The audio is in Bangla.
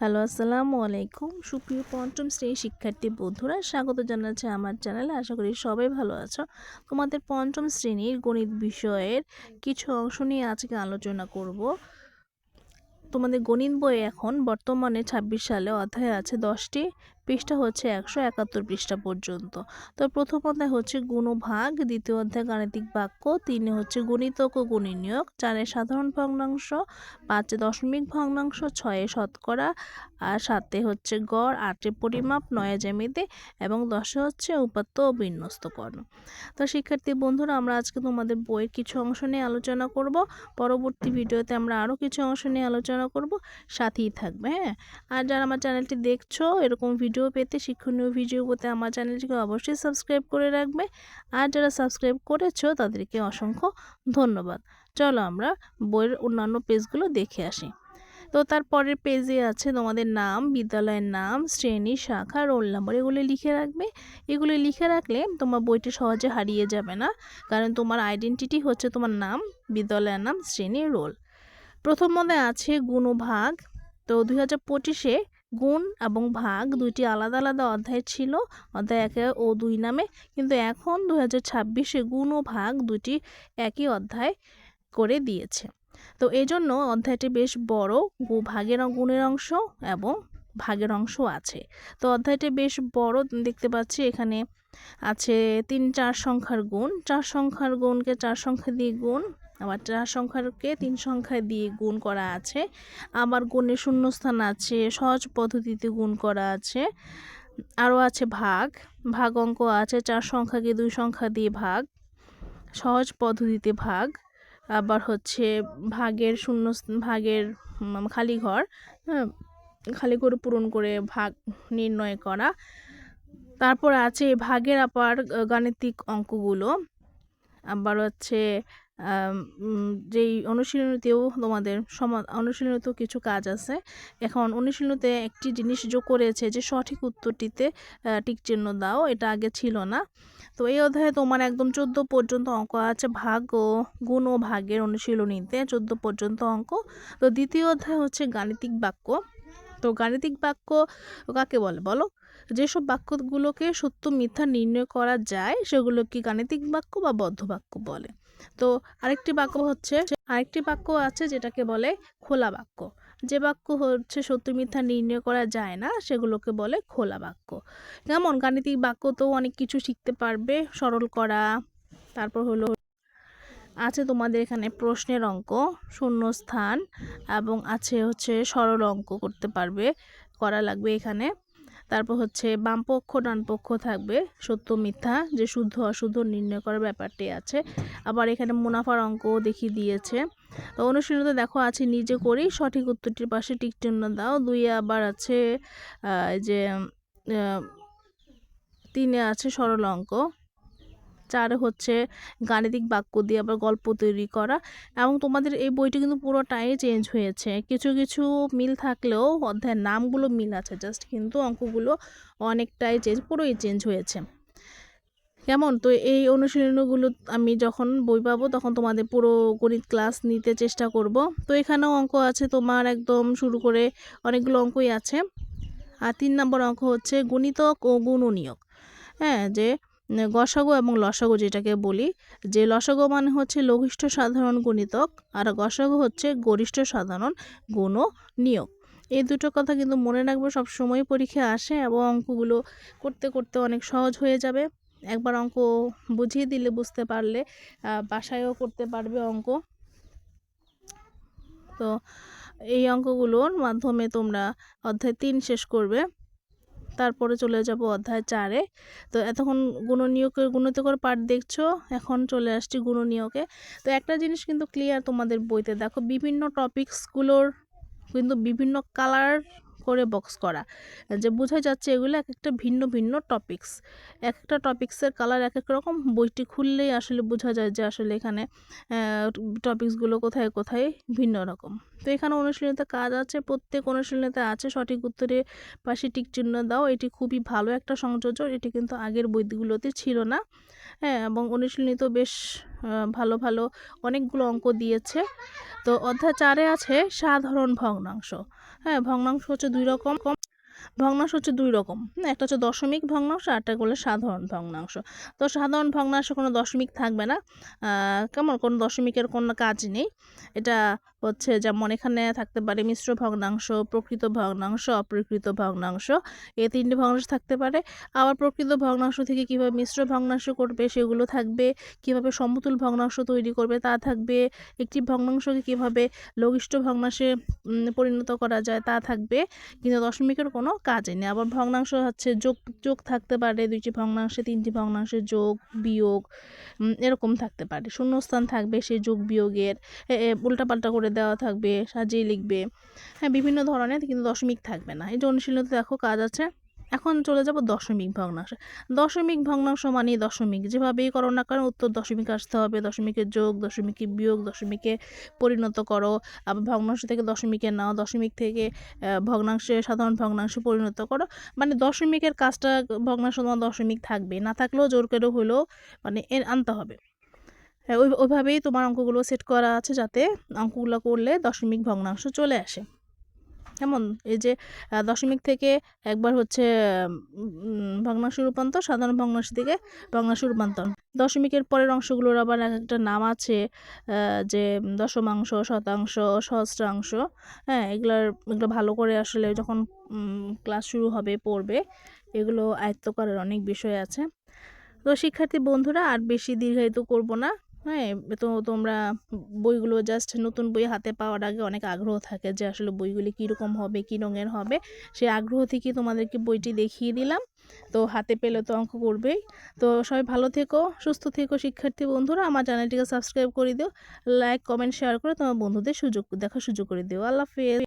হ্যালো, আসসালামু আলাইকুম। সুপ্রিয় পঞ্চম শ্রেণির শিক্ষার্থী বন্ধুরা, স্বাগত জানাচ্ছি আমার চ্যানেলে। আশা করি সবাই ভালো আছো। তোমাদের পঞ্চম শ্রেণির গণিত বিষয়ের কিছু অংশ নিয়ে আজকে আলোচনা করব। তোমাদের গণিত বই এখন বর্তমানে ২৬ সালে অধ্যায় আছে দশটি। পৃষ্ঠা হচ্ছে একশো একাত্তর পৃষ্ঠা পর্যন্ত। তো প্রথম অধ্যায় হচ্ছে গুণভাগ, দ্বিতীয় অধ্যায় গাণিতিক বাক্য, তিনে হচ্ছে গণিতক ও গণিনিয়োগ, চারে সাধারণ ভগ্নাংশ, পাঁচে দশমিক ভগ্নাংশ, ছয়ে শতকরা, আর সাতে হচ্ছে গড়, আটে পরিমাপ, নয়ে জ্যামিতি এবং দশে হচ্ছে উপাত্ত ও বিন্যস্তকরণ তো শিক্ষার্থী বন্ধুরা, আমরা আজকে তোমাদের বইয়ের কিছু অংশ নিয়ে আলোচনা করব। পরবর্তী ভিডিওতে আমরা আরও কিছু অংশ নিয়ে আলোচনা করব। সাথেই থাকবে হ্যাঁ? আর যারা আমার চ্যানেলটি দেখছ, এরকম ভিডিও পেতে শিক্ষণীয় ভিডিও পেতে আমার চ্যানেলটিকে অবশ্যই সাবস্ক্রাইব করে রাখবে। আর যারা সাবস্ক্রাইব করেছ, তাদেরকে অসংখ্য ধন্যবাদ। চলো আমরা বইয়ের অন্যান্য পেজগুলো দেখে আসি। তো তারপরের পেজে আছে তোমাদের নাম, বিদ্যালয়ের নাম, শ্রেণি, শাখা, রোল নাম্বার, এগুলো লিখে রাখবে। এগুলো লিখে রাখলে তোমার বইটি সহজে হারিয়ে যাবে না, কারণ তোমার আইডেন্টিটি হচ্ছে তোমার নাম, বিদ্যালয়ের নাম, শ্রেণি, রোল। প্রথম মধ্যে আছে গুণভাগ। তো দুই হাজার পঁচিশে গুণ এবং ভাগ দুইটি আলাদা আলাদা অধ্যায় ছিল। অধ্যায় একে ও দুই নামে। কিন্তু এখন দু হাজার ছাব্বিশে গুণ ও ভাগ দুটি একই অধ্যায় করে দিয়েছে। তো এই জন্য অধ্যায়টি বেশ বড়। গু ভাগের গুণের অংশ এবং ভাগের অংশ আছে। তো অধ্যায়টি বেশ বড় দেখতে পাচ্ছি। এখানে আছে তিন চার সংখ্যার গুণ। চার সংখ্যার গুণকে চার সংখ্যা দিয়ে গুণ আবার চার সংখ্যাকে তিন সংখ্যা দিয়ে গুণ করা আছে। আবার গুণের শূন্যস্থান আছে, সহজ পদ্ধতিতে গুণ করা আছে। আরও আছে ভাগ ভাগ অঙ্ক আছে, চার সংখ্যাকে দুই সংখ্যা দিয়ে ভাগ, সহজ পদ্ধতিতে ভাগ। আবার হচ্ছে ভাগের শূন্য ভাগের খালি ঘর হ্যাঁ খালি করে পূরণ করে ভাগ নির্ণয় করা। তারপর আছে ভাগের আবার গাণিতিক অঙ্কগুলো। আবার হচ্ছে যেই অনুশীলনীতেও তোমাদের সমা, অনুশীলনীতেও কিছু কাজ আছে। এখন অনুশীলনীতে একটি জিনিস যোগ করেছে যে সঠিক উত্তরটিতে টিক চিহ্ন দাও, এটা আগে ছিল না। তো এই অধ্যায়ে তোমার একদম চোদ্দ পর্যন্ত অঙ্ক আছে, ভাগ ও গুণ ও ভাগের অনুশীলনীতে চোদ্দ পর্যন্ত অঙ্ক। তো দ্বিতীয় অধ্যায় হচ্ছে গাণিতিক বাক্য। তো গাণিতিক বাক্য কাকে বলে বলো? যেসব বাক্যগুলোকে সত্য মিথ্যা নির্ণয় করা যায় সেগুলো কি গাণিতিক বাক্য বা বদ্ধ বাক্য বলে। তো আরেকটি বাক্য হচ্ছে, আরেকটি বাক্য আছে যেটাকে বলে খোলা বাক্য। যে বাক্য হচ্ছে সত্য মিথ্যা নির্ণয় করা যায় না, সেগুলোকে বলে খোলা বাক্য। যেমন গাণিতিক বাক্য তো অনেক কিছু শিখতে পারবে, সরল করা। তারপর হলো, আছে তোমাদের এখানে প্রশ্নের অঙ্ক, শূন্যস্থান, এবং আছে হচ্ছে সরল অঙ্ক করতে পারবে, করা লাগবে এখানে। তারপর হচ্ছে বামপক্ষ ডানপক্ষ ডান পক্ষ থাকবে। সত্য, মিথ্যা, যে শুদ্ধ, অশুদ্ধ নির্ণয় করার ব্যাপারটি আছে। আবার এখানে মুনাফার অঙ্কও দেখিয়ে দিয়েছে। তো অনুশীলনতে দেখো, আছে নিজে করি সঠিক উত্তরটির পাশে টিকচিহ্ন দাও। দুই আবার আছে যে তিনে আছে সরল অঙ্ক। চার হচ্ছে গাণিতিক বাক্য দিয়ে আবার গল্প তৈরি করা এবং তোমাদের এই বইটি কিন্তু পুরোটাই চেঞ্জ হয়েছে। কিছু কিছু মিল থাকলেও অধ্যায়ের নামগুলো মিল আছে জাস্ট কিন্তু অঙ্কগুলো অনেকটাই চেঞ্জ পুরোই চেঞ্জ হয়েছে। কেমন? তো এই অনুশীলনগুলো আমি যখন বই পাবো তখন তোমাদের পুরো গণিত ক্লাস নিতে চেষ্টা করব। তো এখানেও অঙ্ক আছে, তোমার একদম শুরু করে অনেকগুলো অঙ্কই আছে। আর তিন নম্বর অঙ্ক হচ্ছে গণিতক ও গুণনীয়ক। হ্যাঁ যে গসাগু এবং লসাগু যেটাকে বলি, যে লসাগু মানে হচ্ছে লঘিষ্ঠ সাধারণ গুণিতক আর গসাগু হচ্ছে গরিষ্ঠ সাধারণ গুণ নিয়োগ এই দুটো কথা কিন্তু মনে রাখব সব সময় পরীক্ষা আসে এবং অঙ্কগুলো করতে করতে অনেক সহজ হয়ে যাবে। একবার অঙ্ক বুঝিয়ে দিলে বুঝতে পারলে বাসায়ও করতে পারবে অঙ্ক। তো এই অঙ্কগুলোর মাধ্যমে তোমরা অধ্যায় তিন শেষ করবে। তারপরে চলে যাব অধ্যায় চারে। তো এতক্ষণ গুণনীয়কের গুণিতকর পাঠ দেখছ, এখন চলে আসছি গুণনীয়কে। তো একটা জিনিস কিন্তু ক্লিয়ার তোমাদের বইতে, দেখো বিভিন্ন টপিকসগুলোর কিন্তু বিভিন্ন কালার করে বক্স করা। যে বোঝা যাচ্ছে এগুলো এক একটা ভিন্ন ভিন্ন টপিকস এক একটা টপিক্সের কালার এক এক রকম। বইটি খুললেই আসলে বোঝা যায় যে আসলে এখানে টপিক্সগুলো কোথায় কোথায় ভিন্ন রকম। তো এখানে অনুশীলনীতে কাজ আছে, প্রত্যেক অনুশীলনীতে আছে। সঠিক উত্তরে পাশে টিক চিহ্ন দাও। এটি খুবই ভালো একটা সংযোজন। এটি কিন্তু আগের বইগুলোতে ছিল না। হ্যাঁ এবং অনুশীলনীতেও বেশ ভালো ভালো অনেকগুলো অঙ্ক দিয়েছে। তো অধ্যায় চারে আছে, সাধারণ ভগ্নাংশ। হ্যাঁ ভগ্নাংশ হচ্ছে দুই রকম। ভগ্নাংশ হচ্ছে দুই রকম। একটা হচ্ছে দশমিক ভগ্নাংশ আর একটা হলো সাধারণ ভগ্নাংশ। তো সাধারণ ভগ্নাংশে কোনো দশমিক থাকবে না। কেমন? কোনো দশমিকের কোনো কাজ নেই। এটা হচ্ছে যেমন এখানে থাকতে পারে মিশ্র ভগ্নাংশ, প্রকৃত ভগ্নাংশ, অপ্রকৃত ভগ্নাংশ। এই তিনটি ভগ্নাংশ থাকতে পারে। আবার প্রকৃত ভগ্নাংশ থেকে কীভাবে মিশ্র ভগ্নাংশ করবে সেগুলো থাকবে, কীভাবে সমতুল ভগ্নাংশ তৈরি করবে তা থাকবে, একটি ভগ্নাংশকে কীভাবে লঘিষ্ঠ ভগ্নাংশে পরিণত করা যায় তা থাকবে। কিন্তু দশমিকের কোনো কাজে নেই। আবার ভগ্নাংশ হচ্ছে যোগ যোগ থাকতে পারে, দুইটি ভগ্নাংশে তিনটি ভগ্নাংশে যোগ, বিয়োগ এরকম থাকতে পারে। শূন্যস্থান থাকবে সেই যোগ বিয়োগের। উল্টাপাল্টা করে দেওয়া থাকবে, সাজিয়ে লিখবে। হ্যাঁ বিভিন্ন ধরনের কিন্তু দশমিক থাকবে না। এই যে অনুশীলনীতে দেখো কাজ আছে। এখন চলে যাব দশমিক ভগ্নাংশ। দশমিক ভগ্নাংশ মানে দশমিক। যেভাবেই করো না কারণ উত্তর দশমিক আসতে হবে। দশমিকে যোগ, দশমিকে বিয়োগ, দশমিকে পরিণত করো। আবার ভগ্নাংশ থেকে দশমিকে নাও, দশমিক থেকে ভগ্নাংশে, সাধারণ ভগ্নাংশে পরিণত করো। মানে দশমিকের কাজটা ভগ্নাংশ তোমার দশমিক থাকবে। না থাকলেও জোর করে হলেও মানে এর আনতে হবে। হ্যাঁ ওই, ওইভাবেই তোমার অঙ্কগুলো সেট করা আছে যাতে অঙ্কগুলো করলে দশমিক ভগ্নাংশ চলে আসে। কেমন? এই যে দশমিক থেকে একবার হচ্ছে ভগ্নাংশ রূপান্তর, সাধারণ ভগ্নাংশ থেকে ভগ্নাংশ রূপান্তর। দশমিকের পরের অংশগুলোর আবার এক একটা নাম আছে যে দশমাংশ, শতাংশ, সহস্রাংশ হ্যাঁ এগুলার, এগুলো ভালো করে আসলে যখন ক্লাস শুরু হবে, পড়বে, এগুলো আয়ত্ত করার অনেক বিষয় আছে। তো শিক্ষার্থী বন্ধুরা, আর বেশি দীর্ঘায়িত করব না। হ্যাঁ তো তোমরা বইগুলো জাস্ট নতুন বই হাতে পাওয়ার আগে অনেক আগ্রহ থাকে যে আসলে বইগুলি কীরকম হবে, কী রঙের হবে। সেই আগ্রহ থেকে তোমাদেরকে বইটি দেখিয়ে দিলাম। তো হাতে পেলে তো অঙ্ক করবেই। তো সবাই ভালো থেকো, সুস্থ থেকো শিক্ষার্থী বন্ধুরা। আমার চ্যানেলটিকে সাবস্ক্রাইব করে দিও লাইক কমেন্ট শেয়ার করে তোমার বন্ধুদের সুযোগ, দেখার সুযোগ করে দিও। আল্লাহ হাফেজ।